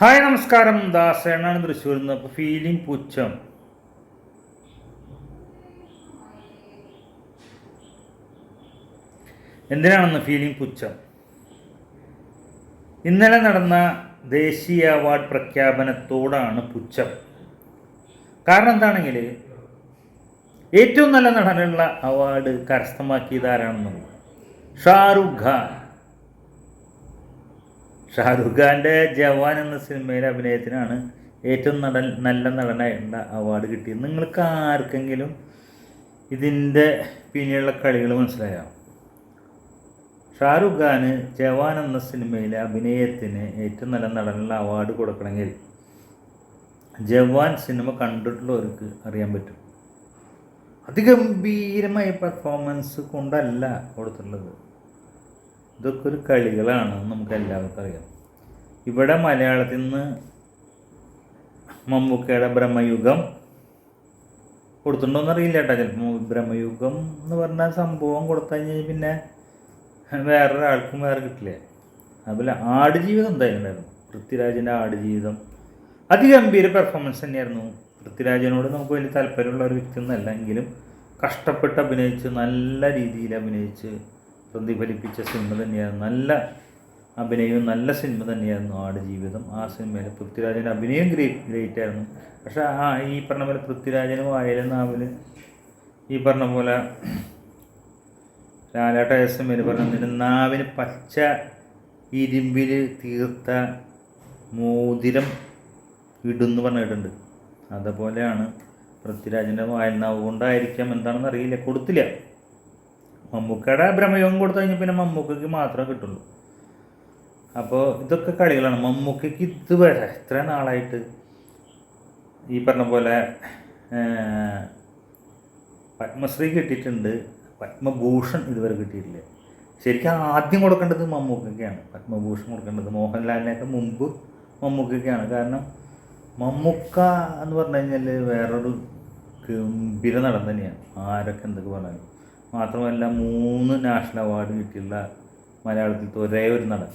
Hi നമസ്കാരം. ദാസേണാണ് തൃശ്ശൂരിൽ നിന്ന്. അപ്പോൾ ഫീലിംഗ് പുച്ഛം. എന്തിനാണെന്ന് ഫീലിംഗ് പുച്ഛം? ഇന്നലെ നടന്ന ദേശീയ അവാർഡ് പ്രഖ്യാപനത്തോടാണ് പുച്ഛം. കാരണം എന്താണെങ്കിൽ ഏറ്റവും നല്ല നടനുള്ള അവാർഡ് കരസ്ഥമാക്കിയത് ആരാണെന്നുള്ളത്? ഷാറുഖ് ഖാൻ. ഷാറുഖ് ഖാന്റെ ജവാൻ എന്ന സിനിമയിലെ അഭിനയത്തിനാണ് ഏറ്റവും നടൻ നല്ല നടനായി അവാർഡ് കിട്ടിയത്. നിങ്ങൾക്ക് ആർക്കെങ്കിലും ഇതിന്റെ പിന്നെയുള്ള കളികൾ മനസ്സിലായോ? ഷാറുഖ് ഖാന് ജവാൻ എന്ന സിനിമയിലെ അഭിനയത്തിന് ഏറ്റവും നല്ല നടനുള്ള അവാർഡ് കൊടുക്കണമെങ്കിൽ ജവാൻ സിനിമ കണ്ടിട്ടുള്ളവർക്ക് അറിയാൻ പറ്റും. അതിഗംഭീരമായ പെർഫോമൻസ് കൊണ്ടല്ല കൊടുത്തിട്ടുള്ളത്. ഇതൊക്കെ ഒരു കളികളാണ് നമുക്ക് എല്ലാവർക്കും അറിയാം. ഇവിടെ മലയാളത്തിൽ നിന്ന് മമ്മൂക്കയുടെ ബ്രഹ്മയുഗം കൊടുത്തിട്ടുണ്ടോ എന്നറിയില്ല കേട്ടോ. ചിലപ്പോൾ ബ്രഹ്മയുഗം എന്ന് പറഞ്ഞ സംഭവം കൊടുത്തു കഴിഞ്ഞാൽ പിന്നെ വേറൊരാൾക്കും വേറെ കിട്ടില്ലേ. അതുപോലെ ആടുജീവിതം എന്തായാലും ഉണ്ടായിരുന്നു. പൃഥ്വിരാജിന്റെ ആടുജീവിതം അതിഗംഭീര പെർഫോമൻസ് തന്നെയായിരുന്നു. പൃഥ്വിരാജിനോട് നമുക്ക് വലിയ താല്പര്യമുള്ള ഒരു വ്യക്തി ഒന്നല്ല. എങ്കിലും കഷ്ടപ്പെട്ട് അഭിനയിച്ച് നല്ല രീതിയിൽ അഭിനയിച്ച് പ്രതിഫലിപ്പിച്ച സിനിമ തന്നെയായിരുന്നു. നല്ല അഭിനയവും നല്ല സിനിമ തന്നെയായിരുന്നു ആടുജീവിതം ആ സിനിമയിൽ പൃഥ്വിരാജിന്റെ അഭിനയം ഗ്രേറ്റ് ഗ്രേറ്റ് ആയിരുന്നു. പക്ഷേ ആ ഈ പറഞ്ഞ പോലെ പൃഥ്വിരാജനും ആയാലും നാവിൽ ഈ പറഞ്ഞ പോലെ ലാലേട്ട സിനിമയിൽ പറഞ്ഞ നാവിന് പച്ച ഇരുമ്പിൽ തീർത്ത മോതിരം ഇടുന്നു പറഞ്ഞിട്ടുണ്ട്. അതുപോലെയാണ് പൃഥ്വിരാജിന്റെ വായനാവ് കൊണ്ടായിരിക്കാം എന്താണെന്ന് അറിയില്ല. കൊടുത്തില്ല. മമ്മൂക്കയുടെ ഭ്രമയോഗം കൊടുത്തു കഴിഞ്ഞാൽ പിന്നെ മമ്മൂക്കയ്ക്ക് മാത്രമേ കിട്ടുള്ളൂ. അപ്പോൾ ഇതൊക്കെ കളികളാണ്. മമ്മൂക്കയ്ക്ക് ഇതുവരെ ഇത്ര നാളായിട്ട് ഈ പറഞ്ഞ പോലെ പത്മശ്രീ കിട്ടിയിട്ടുണ്ട്. പത്മഭൂഷൺ ഇതുവരെ കിട്ടിയിട്ടില്ല. ശരിക്കും ആദ്യം കൊടുക്കേണ്ടത് മമ്മൂക്കയ്ക്കാണ്. പത്മഭൂഷൺ കൊടുക്കേണ്ടത് മോഹൻലാലിനൊക്കെ മുമ്പ് മമ്മൂക്കയ്ക്കാണ്. കാരണം മമ്മൂക്ക എന്ന് പറഞ്ഞു കഴിഞ്ഞാൽ വേറൊരു ഗംഭീര നടൻ തന്നെയാണ്. ആരൊക്കെ എന്തൊക്കെ പറഞ്ഞാലും. മാത്രമല്ല മൂന്ന് നാഷണൽ അവാർഡ് കിട്ടിയുള്ള മലയാളത്തിലത്തെ ഒരേ ഒരു നടൻ.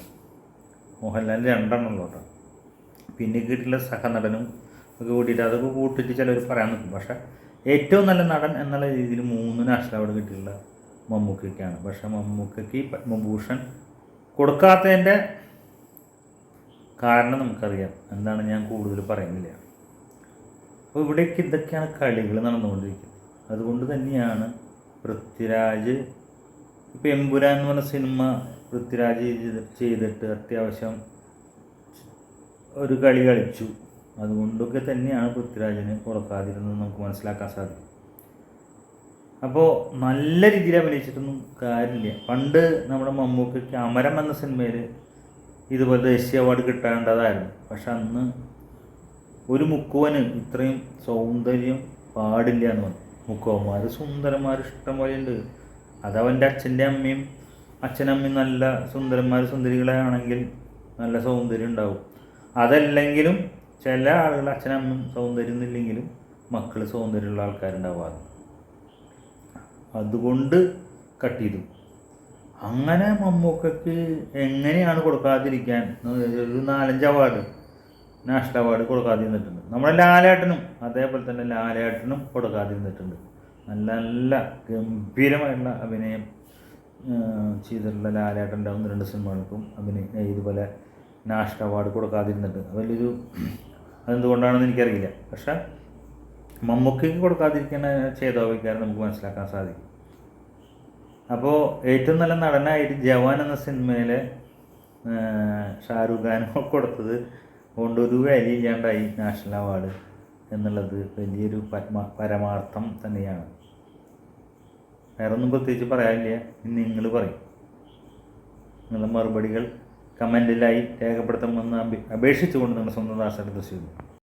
മോഹൻലാലിന് രണ്ടെണ്ണം കേട്ടോ. പിന്നെ കിട്ടിയിട്ടുള്ള സഹനടനും ഒക്കെ കൂട്ടിയിട്ട് അതൊക്കെ കൂട്ടിയിട്ട് ചിലർ പറയാൻ നിൽക്കും. പക്ഷേ ഏറ്റവും നല്ല നടൻ എന്നുള്ള രീതിയിൽ മൂന്ന് നാഷണൽ അവാർഡ് കിട്ടിയിട്ടുള്ള മമ്മൂക്കയ്ക്കാണ്. പക്ഷേ മമ്മൂക്കയ്ക്ക് പത്മഭൂഷൺ കൊടുക്കാത്തതിന്റെ കാരണം നമുക്കറിയാം. എന്താണ് ഞാൻ കൂടുതൽ പറയുന്നില്ല. അപ്പോൾ ഇവിടേക്ക് ഇതൊക്കെയാണ് കളികൾ നടന്നുകൊണ്ടിരിക്കുന്നത്. അതുകൊണ്ട് തന്നെയാണ് പൃഥ്വിരാജ്. ഇപ്പോൾ എമ്പുരാൻ എന്ന് പറഞ്ഞ സിനിമ പൃഥ്വിരാജ് ചെയ്തിട്ട് അത്യാവശ്യം ഒരു കളി കളിച്ചു. അതുകൊണ്ടൊക്കെ തന്നെയാണ് പൃഥ്വിരാജിന് കുറക്കാതിരുന്നത് നമുക്ക് മനസ്സിലാക്കാൻ സാധിക്കും. അപ്പോൾ നല്ല രീതിയിൽ അഭിനയിച്ചിട്ടൊന്നും കാര്യമില്ല. പണ്ട് നമ്മുടെ മമ്മൂക്കയ്ക്ക് അമരം എന്ന സിനിമയിൽ ഇതുപോലെ ദേശീയ അവാർഡ് കിട്ടേണ്ടതായിരുന്നു. പക്ഷെ അന്ന് ഒരു മുക്കുവന് ഇത്രയും സൗന്ദര്യം പാടില്ല എന്ന് പറഞ്ഞു. മുക്കുവന്മാർ സുന്ദരന്മാർ ഇഷ്ടം പോലെ ഉണ്ട് അതവന്റെ അച്ഛന്റെ അമ്മയും അച്ഛനമ്മയും നല്ല സുന്ദരന്മാർ സുന്ദരികളാണെങ്കിൽ നല്ല സൗന്ദര്യം ഉണ്ടാവും. അതല്ലെങ്കിലും ചില ആളുകൾ അച്ഛനമ്മയും സൗന്ദര്യം എന്നില്ലെങ്കിലും മക്കൾ സൗന്ദര്യമുള്ള ആൾക്കാരുണ്ടാവാറ് അതുകൊണ്ട് കട്ട് ചെയ്തു. അങ്ങനെ മമ്മൂക്കയ്ക്ക് എങ്ങനെയാണ് കൊടുക്കാതിരിക്കാൻ? ഒരു നാലഞ്ച് അവാർഡ് നാഷണൽ അവാർഡ് കൊടുക്കാതിരുന്നിട്ടുണ്ട് നമ്മുടെ ലാലേട്ടനും അതേപോലെ തന്നെ ലാലേട്ടനും കൊടുക്കാതിരുന്നിട്ടുണ്ട് നല്ല നല്ല ഗംഭീരമായിട്ടുള്ള അഭിനയം ചെയ്തിട്ടുള്ള ലാലേട്ടന്റെ ഒന്ന് രണ്ട് സിനിമകൾക്കും അഭിനയ ഇതുപോലെ നാഷണൽ അവാർഡ് കൊടുക്കാതിരുന്നിട്ട് വലിയൊരു അതെന്തുകൊണ്ടാണെന്ന് എനിക്കറിയില്ല. പക്ഷേ മമ്മൂക്കയ്ക്ക് കൊടുക്കാതിരിക്കുന്ന ചേതോവിക്കാരെ നമുക്ക് മനസ്സിലാക്കാൻ സാധിക്കും. അപ്പോൾ ഏറ്റവും നല്ല നടനായിട്ട് ജവാൻ എന്ന സിനിമയിലെ ഷാരൂഖ് ഖാനും കൊടുത്തത് കൊണ്ടൊരു വാല്യൂ ഇല്ലാണ്ടായി നാഷണൽ അവാർഡ് എന്നുള്ളത് വലിയൊരു പരമ പരമാർത്ഥം തന്നെയാണ്. വേറെ ഒന്നും പ്രത്യേകിച്ച് പറയാനില്ല. നിങ്ങൾ പറയും. നിങ്ങളുടെ മറുപടികൾ കമന്റിലായി രേഖപ്പെടുത്തണമെന്ന് അപേക്ഷിച്ചുകൊണ്ട് നിങ്ങളുടെ സ്വന്തം ദാസയുടെ തൃശ്ശൂർ